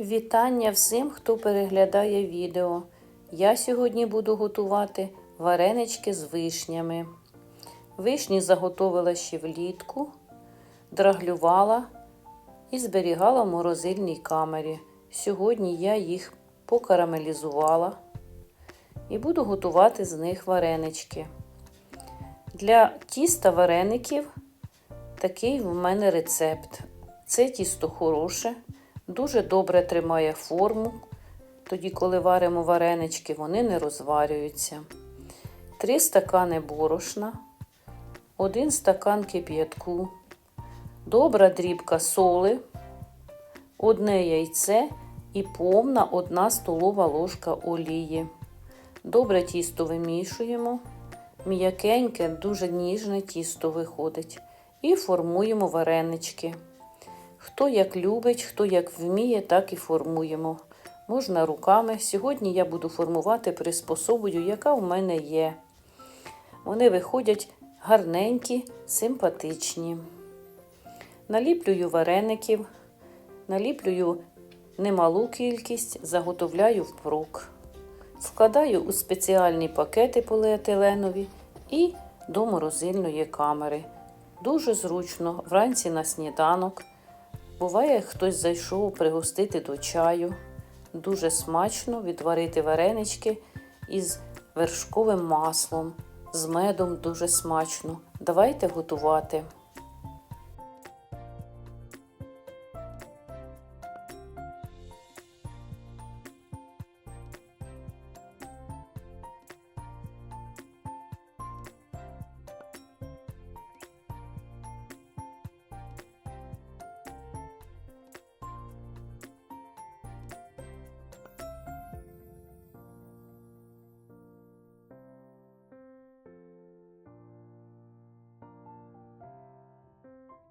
Вітання всім, хто переглядає відео. Я сьогодні буду готувати варенички з вишнями. Вишні заготовила ще влітку, драглювала і зберігала в морозильній камері. Сьогодні я їх покарамелізувала і буду готувати з них варенички. Для тіста вареників такий в мене рецепт. Це тісто хороше, дуже добре тримає форму. Тоді, коли варимо варенички, вони не розварюються. 3 стакани борошна, 1 стакан кип'ятку, добра дрібка соли, одне яйце і повна 1 столова ложка олії. Добре тісто вимішуємо. М'якеньке, дуже ніжне тісто виходить. І формуємо варенички. Хто як любить, хто як вміє, так і формуємо. Можна руками. Сьогодні я буду формувати приспособою, яка в мене є. Вони виходять гарненькі, симпатичні. Наліплюю вареників, наліплюю немалу кількість, заготовляю впрок. Складаю у спеціальні пакети поліетиленові і до морозильної камери. Дуже зручно вранці на сніданок. Буває, хтось зайшов пригостити до чаю. Дуже смачно відварити варенички із вершковим маслом, з медом дуже смачно. Давайте готувати.